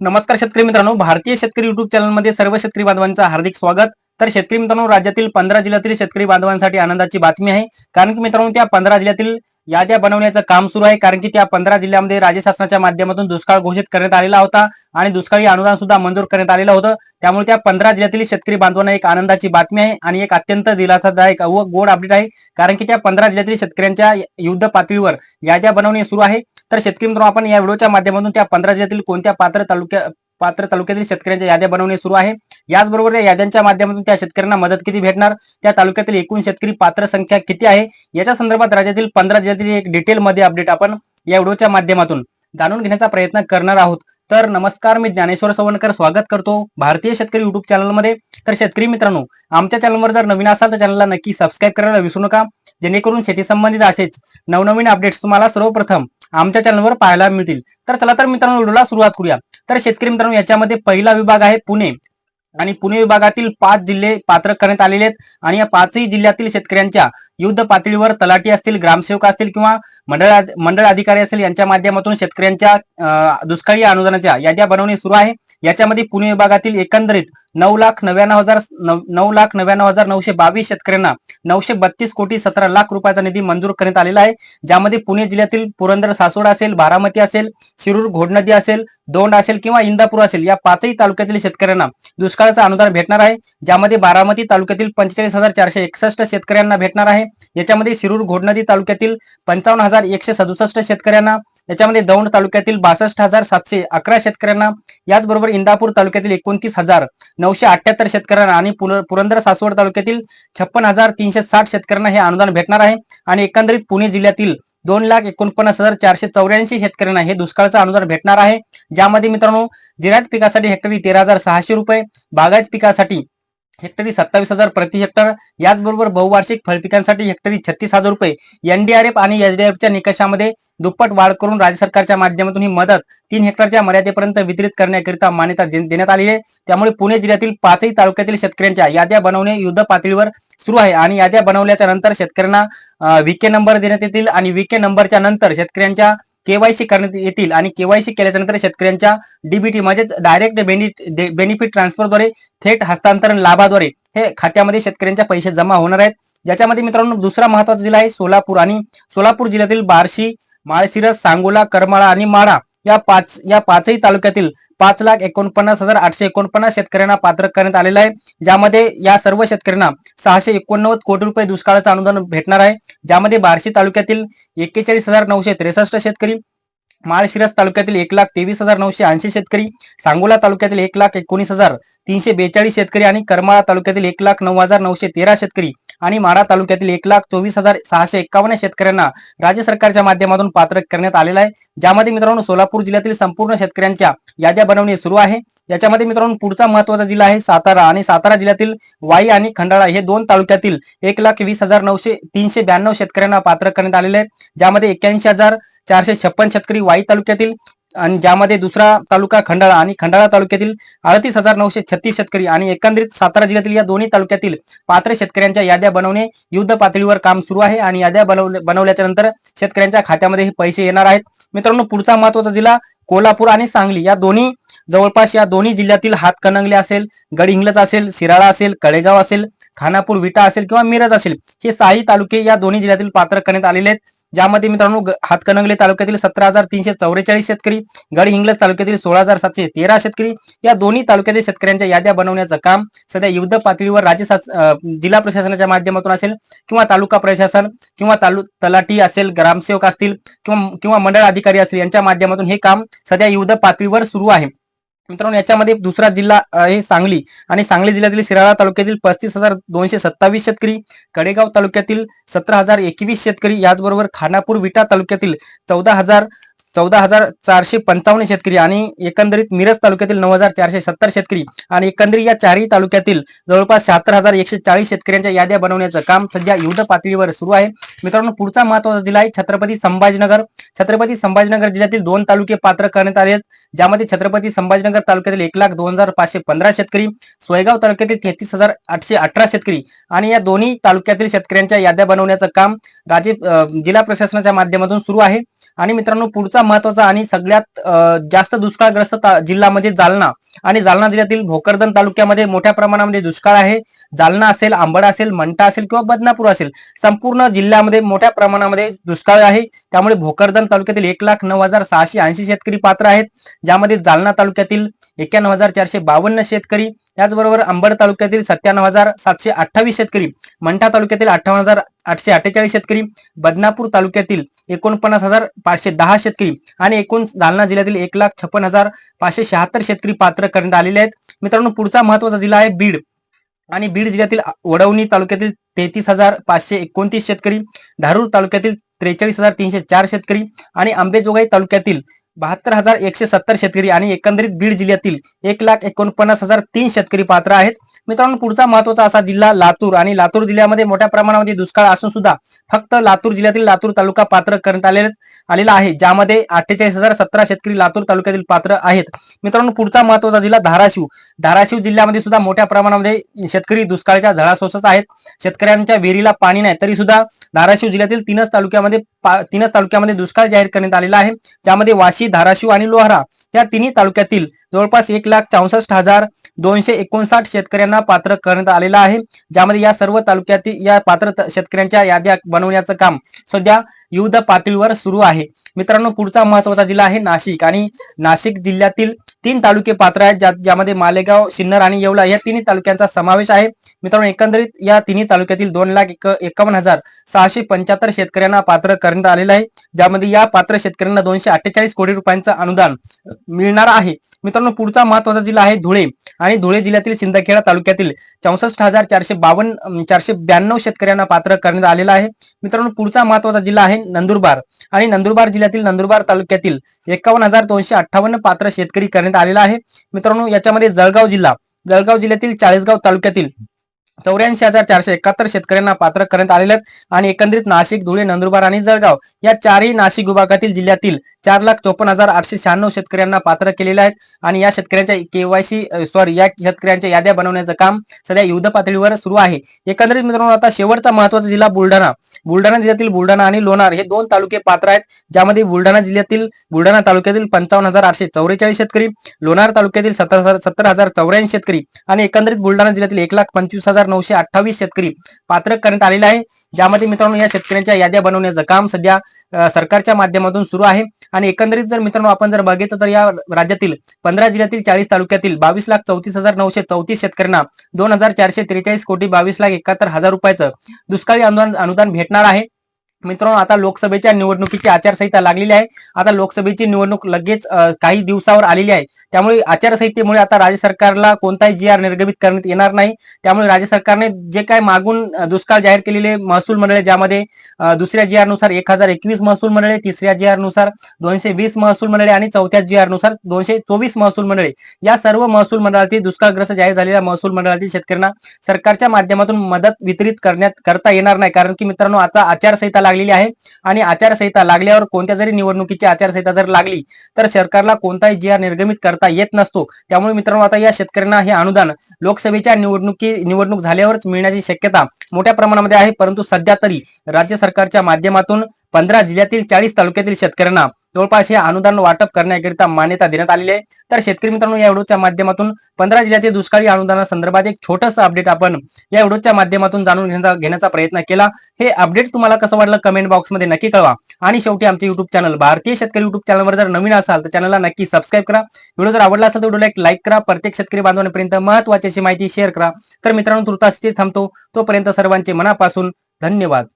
नमस्कार शेतकरी मित्रांनो भारतीय शेतकरी युट्यूब चॅनलमध्ये सर्व शेतकरी बांधवांचं हार्दिक स्वागत. तर शेतकरी मित्रांनो राज्यातील पंधरा जिल्ह्यातील शेतकरी बांधवांसाठी आनंदाची बातमी आहे. कारण की मित्रांनो त्या पंधरा जिल्ह्यातील याद्या बनवण्याचं काम सुरू आहे. कारण की त्या पंधरा जिल्ह्यामध्ये राज्य शासनाच्या माध्यमातून दुष्काळ घोषित करण्यात आलेला होता आणि दुष्काळी अनुदान सुद्धा मंजूर करण्यात आलेलं होतं. त्यामुळे त्या पंधरा जिल्ह्यातील शेतकरी बांधवांना एक आनंदाची बातमी आहे आणि एक अत्यंत दिलासादायक व गोड अपडेट आहे. कारण की त्या पंधरा जिल्ह्यातील शेतकऱ्यांच्या युद्ध पातळीवर याद्या बनवणे सुरू आहे. तर शेतकरी मित्रांनो आपण या व्हिडिओच्या माध्यमातून त्या पंधरा जिल्ह्यातील कोणत्या पात्र तालुक्या पात्र तालुक्यातील शेतकऱ्यांच्या याद्या बनवणे सुरू आहे. याचबरोबर या याद्यांच्या माध्यमातून त्या शेतकऱ्यांना मदत किती भेटणार? त्या तालुक्यातील एकूण शेतकरी पात्र संख्या किती आहे? याच्या संदर्भात राज्यातील पंधरा जिल्ह्यातील एक डिटेल मध्ये अपडेट आपण या व्हिडिओच्या माध्यमातून जाणून घेण्याचा प्रयत्न करणार आहोत. तर नमस्कार मी ज्ञानेश्वर सवणकर स्वागत करतो भारतीय शेतकरी युट्यूब चॅनलमध्ये तर शेतकरी मित्रांनो आमच्या चॅनलवर जर नवीन असाल तर चॅनलला नक्की सबस्क्राईब करायला विसरू नका. जेणेकरून शेती संबंधित असेच नवनवीन अपडेट्स तुम्हाला सर्वप्रथम आमच्या चॅनलवर पाहायला मिळतील. तर चला तर मित्रांनो व्हिडिओला सुरुवात करूया. तर शेतकरी मित्रांनो याच्यामध्ये पहिला विभाग आहे पुणे. आणि पुणे विभागातील पाच जिल्हे पात्र करण्यात आलेले आहेत. आणि या पाचही जिल्ह्यातील शेतकऱ्यांच्या युद्ध पातळीवर तलाठी असतील ग्रामसेवक असतील किंवा मंडळ मंडळ अधिकारी असतील यांच्या माध्यमातून शेतकऱ्यांच्या दुष्काळी अनुदानाच्या याद्या बनवणे सुरू आहे. याच्यामध्ये पुणे विभागातील एकंदरीत नऊ लाख नव्याण्णव हजार नऊ लाख नव्याण्णव हजार नऊशे बावीस शेतकऱ्यांना नऊशे बत्तीस कोटी सतरा लाख रुपयाचा निधी मंजूर करण्यात आलेला आहे. ज्यामध्ये पुणे जिल्ह्यातील पुरंदर सासोड असेल बारामती असेल शिरूर घोडनदी असेल दोंड असेल किंवा इंदापूर असेल या पाचही तालुक्यातील शेतकऱ्यांना दुष्काळ दुष्काळाचं अनुदान भेटणार आहे ज्यामध्ये बारामती तालुक्यातील पंचेचाळीस हजार चारशे एकसष्ट शेतकऱ्यांना भेटणार आहे. याच्यामध्ये शिरूर घोडनदी तालुक्यातील पंचावन्न हजार एकशे सदुसष्ट शेतकऱ्यांना याच्यामध्ये दौंड तालुक्यातील बासष्ट हजार सातशे अकरा शेतकऱ्यांना याचबरोबर इंदापूर तालुक्यातील एकोणतीस हजार नऊशे अठ्याहत्तर शेतकऱ्यांना आणि पुरंदर सासवड तालुक्यातील छप्पन हजार तीनशे साठ शेतकऱ्यांना हे अनुदान भेटणार आहे. आणि एकंदरीत पुणे जिल्ह्यातील दोन लाख एकोणपन्नास हजार चारशे चौऱ्याऐंशी शेतकऱ्यांना हे दुष्काळचं अनुदान भेटणार आहे. ज्यामध्ये मित्रांनो जिरायत पिकासाठी हेक्टरी तेरा हजार सहाशे रुपये बागायत पिकासाठी हेक्टरी सत्तावीस हजार प्रति हेक्टर. याचबरोबर बहुवार्षिक फळपिकांसाठी हेक्टरी छत्तीस हजार रुपये. एनडीआरएफ आणि एसडीआरएफच्या निकषामध्ये दुप्पट वाढ करून राज्य सरकारच्या माध्यमातून ही मदत तीन हेक्टरच्या मर्यादेपर्यंत वितरित करण्याकरिता मान्यता दे- देण्यात आली आहे. त्यामुळे पुणे जिल्ह्यातील पाचही तालुक्यातील शेतकऱ्यांच्या याद्या बनवणे युद्ध पातळीवर सुरू आहे आणि याद्या बनवल्याच्या नंतर शेतकऱ्यांना विके नंबर देण्यात येतील आणि विके नंबरच्या नंतर शेतकऱ्यांच्या केवायसी करण्यात येतील आणि केवायसी केल्याच्यानंतर शेतकऱ्यांच्या डीबीटी म्हणजेच डायरेक्ट बेनिफिट ट्रान्सफरद्वारे थेट हस्तांतरण लाभाद्वारे हे खात्यामध्ये शेतकऱ्यांच्या पैसे जमा होणार आहेत. ज्याच्यामध्ये मित्रांनो दुसरा महत्त्वाचा जिल्हा आहे सोलापूर आणि सोलापूर जिल्ह्यातील बार्शी माळशिरस सांगोला करमाळा आणि माढा. या पाच या पाचही तालुक्यातील पाच लाख एकोणपन्नास हजार आठशे एकोणपन्नास शेतकऱ्यांना पात्र करण्यात आलेलं आहे. ज्यामध्ये या सर्व शेतकऱ्यांना सहाशे एकोणनव्वद कोटी रुपये दुष्काळाचं अनुदान भेटणार आहे. ज्यामध्ये बार्शी तालुक्यातील एक्केचाळीस हजार नऊशे त्रेसष्ट शेतकरी माळशिरस तालुक्यातील एक लाख तेवीस हजार नऊशे ऐंशी शेतकरी सांगोला तालुक्यातील एक लाख एकोणीस हजार तीनशे बेचाळीस शेतकरी आणि करमाळा तालुक्यातील एक लाख नऊ हजार नऊशे तेरा शेतकरी आणि माढा तालुक्यातील एक लाख चोवीस हजार सहाशे एक्कावन्न शेतकऱ्यांना राज्य सरकारच्या माध्यमातून पात्र करण्यात आलेलं आहे. ज्यामध्ये मित्रांनो सोलापूर जिल्ह्यातील संपूर्ण शेतकऱ्यांच्या याद्या बनवणे सुरू आहे. याच्यामध्ये मित्रांनो पुढचा महत्त्वाचा जिल्हा आहे सातारा आणि सातारा जिल्ह्यातील वाई आणि खंडाळा हे दोन तालुक्यातील एक लाख वीस हजार नऊशे तीनशे ब्याण्णव शेतकऱ्यांना पात्र करण्यात आलेले आहेत. ज्यामध्ये एक्क्याऐंशी हजार चारशे छप्पन शेतकरी वाई तालुक्यातील आणि ज्यामध्ये दुसरा तालुका खंडाळा आणि खंडाळा तालुक्यातील अडतीस हजार नऊशे छत्तीस शेतकरी आणि एकंदरीत सातारा जिल्ह्यातील या दोन्ही तालुक्यातील पात्र शेतकऱ्यांच्या याद्या बनवणे युद्ध पातळीवर काम सुरू आहे आणि याद्या बनवल्या बनवल्याच्या नंतर शेतकऱ्यांच्या खात्यामध्ये हे पैसे येणार आहेत. मित्रांनो पुढचा महत्त्वाचा जिल्हा कोल्हापूर आणि सांगली. या दोन्ही जवळपास या दोन्ही जिल्ह्यातील हातकणंगले असेल गडहिंग्लज असेल शिराळा असेल कळेगाव असेल खानापूर विटा असेल किंवा मिरज असेल हे साही तालुके या दोन्ही जिल्ह्यातील पात्र करण्यात आलेले आहेत. ज्यामध्ये मित्रांनो हातकणंगले तालुक्यातील सतरा हजार तीनशे चौवेचाळीस शेतकरी गडहिंग्लज तालुक्यातील सोळा हजार सातशे तेरा शेतकरी या दोन्ही तालुक्यातील शेतकऱ्यांच्या याद्या बनवण्याचं काम सध्या युद्ध पातळीवर राज्य जिल्हा प्रशासनाच्या माध्यमातून असेल किंवा तालुका प्रशासन किंवा तालु तलाठी असेल ग्रामसेवक असतील किंवा किंवा मंडळ अधिकारी असतील यांच्या माध्यमातून हे काम सध्या युद्ध पातळीवर सुरू आहे. मित्रांनो याच्यामध्ये दुसरा जिल्हा आहे सांगली. आणि सांगली जिल्ह्यातील शिराळा तालुक्यातील पस्तीस हजार दोनशे सत्तावीस शेतकरी कडेगाव तालुक्यातील सतरा हजार एकवीस शेतकरी याचबरोबर खानापूर विटा तालुक्यातील चौदा हजार चौदा हजार चारशे पंचावन्न शेतकरी आणि एकंदरीत मिरज तालुक्यातील नऊ हजार चारशे सत्तर शेतकरी आणि एकंदरीत या चारही तालुक्यातील जवळपास शहात्तर हजार एकशे चाळीस शेतकऱ्यांच्या याद्या बनवण्याचं काम सध्या युद्ध पातळीवर सुरू आहे. मित्रांनो पुढचा महत्त्वाचा जिल्हा आहे छत्रपती संभाजीनगर. छत्रपती संभाजीनगर जिल्ह्यातील दोन तालुके पात्र करण्यात आले आहेत ज्यामध्ये छत्रपती संभाजीनगर तालुक्यातील एक लाख दोन हजार पाचशे पंधरा शेतकरी सोयगाव तालुक्यातील तेहतीस हजार आठशे अठरा शेतकरी आणि या दोन्ही तालुक्यातील शेतकऱ्यांच्या याद्या बनवण्याचं काम राज्य जिल्हा प्रशासनाच्या माध्यमातून सुरू आहे. आणि मित्रांनो पुढचा सगळ्यातचा महत्त्वाचा आणि सगळ्यात जास्त दुष्काळग्रस्त जिल्हा म्हणजे जालना. आणि जालना जिल्ह्यातील भोकरदन तालुक्यामध्ये मोठ्या प्रमाणामध्ये दुष्काळ आहे. जालना असेल आंबडा असेल मंठा असेल किंवा बदनापूर असेल संपूर्ण जिल्ह्यामध्ये मोठ्या प्रमाणामध्ये दुष्काळ आहे. त्यामुळे भोकरदन तालुक्यातील एक लाख नऊ हजार सहाशे ऐंशी शेतकरी पात्र आहेत. ज्यामध्ये जालना तालुक्यातील एक्क्याण्णव हजार चारशे बावन्न शेतकरी त्याचबरोबर अंबड तालुक्यातील सत्त्याण्णव हजार सातशे अठ्ठावीस शेतकरी मंठा तालुक्यातील अठ्ठावन्न हजार आठशे अठ्ठेचाळीस शेतकरी बदनापूर तालुक्यातील एकोणपन्नास हजार पाचशे दहा शेतकरी आणि एकूण जालना जिल्ह्यातील एक लाख छप्पन हजार पाचशे शहात्तर शेतकरी पात्र करण्यात आलेले आहेत. मित्रांनो पुढचा महत्त्वाचा जिल्हा आहे बीड. आणि बीड जिल्ह्यातील वडवणी तालुक्यातील तेहतीस हजार पाचशे एकोणतीस शेतकरी धारूर तालुक्यातील त्रेचाळीस हजार तीनशे चार शेतकरी आणि आंबेजोगाई तालुक्यातील बहात्तर हजार एकशे सत्तर शेतकरी आणि एकंदरीत बीड जिल्ह्यातील एक लाख एकोणपन्नास हजार तीन शेतकरी पात्र आहेत. मित्रांनो पुढचा महत्त्वाचा असा जिल्हा लातूर आणि लातूर जिल्ह्यामध्ये मोठ्या प्रमाणामध्ये दुष्काळ असून सुद्धा फक्त लातूर जिल्ह्यातील लातूर तालुका पात्र करण्यात आलेले आलेला आहे ज्यामध्ये अठ्ठेचाळीस हजार सतरा शेतकरी लातूर तालुक्यातील पात्र आहेत. मित्रांनो पुढचा महत्त्वाचा जिल्हा धाराशिव. धाराशिव जिल्ह्यामध्ये सुद्धा मोठ्या प्रमाणामध्ये शेतकरी दुष्काळाच्या झळा सोसत आहेत. शेतकऱ्यांच्या विहिरीला पाणी नाही तरी सुद्धा धाराशिव जिल्ह्यातील तीनच तालुक्यामध्ये पा- तीनच तालुक्यामध्ये दुष्काळ जाहीर करण्यात आलेला आहे. ज्यामध्ये वाशी धाराशिव आणि लोहारा या तिन्ही तालुक्यातील जवळपास एक लाख चौसष्ट हजार दोनशे एकोणसाठ शेतकऱ्यांना पात्र करण्यात आलेलं आहे. ज्यामध्ये या सर्व तालुक्यातील या पात्र शेतकऱ्यांच्या याद्या बनवण्याचं काम सध्या युद्ध पातळीवर सुरू आहे. मित्रांनो पुढचा महत्त्वाचा जिल्हा आहे नाशिक आणि नाशिक जिल्ह्यातील तीन तालुके पात्र आहेत ज्या- ज्यामध्ये मालेगाव सिन्नर आणि येवला या तिन्ही तालुक्यांचा समावेश आहे. मित्रांनो एकंदरीत या तिन्ही तालुक्यातील दोन लाख एक एकावन्न हजार सहाशे पंच्याहत्तर शेतकऱ्यांना पात्र करण्यात आलेलं आहे. ज्यामध्ये या पात्र शेतकऱ्यांना दोनशे अठ्ठेचाळीस कोटी रुपयांचं अनुदान मिळणार आहे. मित्रांनो पुढचा महत्त्वाचा जिल्हा आहे धुळे आणि धुळे जिल्ह्यातील सिंदखेडा तालुक्यातील चौसष्ट हजार चारशे बावन्न चारशे ब्याण्णव शेतकऱ्यांना पात्र करण्यात आलेला आहे. मित्रांनो पुढचा महत्त्वाचा जिल्हा आहे नंदुरबार आणि नंदुरबार जिल्ह्यातील नंदुरबार तालुक्यातील एकावन्न हजार दोनशे अठ्ठावन्न पात्र शेतकरी करण्यात आलेला आहे. मित्रांनो याच्यामध्ये जळगाव जिल्हा जळगाव जिल्ह्यातील चाळीसगाव तालुक्यातील चौऱ्याऐंशी हजार चारशे एकाहत्तर शेतकऱ्यांना पात्र करण्यात आलेले आहेत आणि एकंदरीत नाशिक धुळे नंदुरबार आणि जळगाव या चारही नाशिक विभागातील जिल्ह्यातील चार लाख चोपन्न हजार आठशे शहाण्णव शेतकऱ्यांना पात्र केलेले आहेत. आणि या शेतकऱ्यांच्या केवायसी सॉरी या शेतकऱ्यांच्या याद्या बनवण्याचं काम सध्या युद्ध पातळीवर सुरू आहे. एकंदरीत मित्रांनो आता शेवटचा महत्त्वाचा जिल्हा बुलढाणा. बुलढाणा जिल्ह्यातील बुलढाणा आणि लोणार हे दोन तालुके पात्र आहेत ज्यामध्ये बुलढाणा जिल्ह्यातील बुलढाणा तालुक्यातील पंचावन्न हजार आठशे चौवेचाळीस शेतकरी लोणार तालुक्यातील सत्तर हजार सत्तर हजार चौऱ्याऐंशी शेतकरी आणि एकंदरीत बुलढाणा जिल्ह्यातील एक लाख पंचवीस हजार नऊशे अठ्ठावीस शेतकरी पात्र करण्यात आलेले आहे. ज्यामध्ये मित्रांनो या शेतकऱ्यांच्या याद्या बनवण्याचं काम सध्या सरकारच्या माध्यमातून सुरू आहे. आणि एकंदरीत जर मित्रांनो आपण जर बघितलं तर या राज्यातील पंधरा जिल्ह्यातील चाळीस तालुक्यातील बावीस लाख चौतीस हजार नऊशे चौतीस शेतकऱ्यांना दोन हजार चारशे त्रेचाळीस कोटी बावीस लाख एकाहत्तर हजार रुपयाचं दुष्काळी अनुदान अनुदान भेटणार आहे. मित्रांनो आता लोकसभेच्या निवडणुकीची आचारसंहिता लागलेली आहे. आता लोकसभेची निवडणूक लगेच काही दिवसावर आलेली आहे. त्यामुळे आचारसंहितेमुळे आता राज्य सरकारला कोणताही जी आर निर्गमित करण्यात येणार नाही. त्यामुळे राज्य सरकारने जे काय मागून दुष्काळ जाहीर केलेले महसूल मंडळे ज्यामध्ये दुसऱ्या जी नुसार एक हजार एकवीस महसूल मंडळे तिसऱ्या जी नुसार दोनशे वीस महसूल मंडळे आणि चौथ्या जी नुसार दोनशे चोवीस महसूल मंडळे. या सर्व महसूल मंडळातील दुष्काळग्रस्त जाहीर झालेल्या महसूल मंडळातील शेतकऱ्यांना सरकारच्या माध्यमातून मदत वितरित करण्यात करता येणार नाही. कारण की मित्रांनो आता आचारसंहिता लागलेली आहे. आणि आचारसंहिता लागल्यावर कोणत्या जरी निवडणुकीची आचारसंहिता जर लागली तर सरकारला कोणताही जी आर निर्गमित करता येत नसतो. त्यामुळे मित्रांनो आता या शेतकऱ्यांना हे अनुदान लोकसभेच्या निवडणुकी निवडणूक झाल्यावरच मिळण्याची शक्यता मोठ्या प्रमाणामध्ये आहे. परंतु सध्या तरी राज्य सरकारच्या माध्यमातून पंधरा जिल्ह्यातील चाळीस तालुक्यातील शेतकऱ्यांना जवळपास हे अनुदान वाटप करण्याकरिता मान्यता देण्यात आलेली आहे. तर शेतकरी मित्रांनो या व्हिडिओच्या माध्यमातून पंधरा जिल्ह्यातील दुष्काळी अनुदानासंदर्भात एक छोटंसं अपडेट आपण या व्हिडिओच्या माध्यमातून जाणून घेण्याचा घेण्याचा प्रयत्न केला. हे अपडेट तुम्हाला कसं वाटलं कमेंट बॉक्समध्ये नक्की कळवा. आणि शेवटी आमचे युट्यूब चॅनल भारतीय शेतकरी युट्यूब चॅनलवर जर नवीन असाल तर चॅनलला नक्की सबस्क्राईब करा. व्हिडिओ जर आवडला असेल तर व्हिडिओला एक लाईक करा. प्रत्येक शेतकरी बांधवांपर्यंत महत्वाची माहिती शेअर करा. तर मित्रांनो तुर्तास थांबतो. तोपर्यंत सर्वांचे मनापासून धन्यवाद.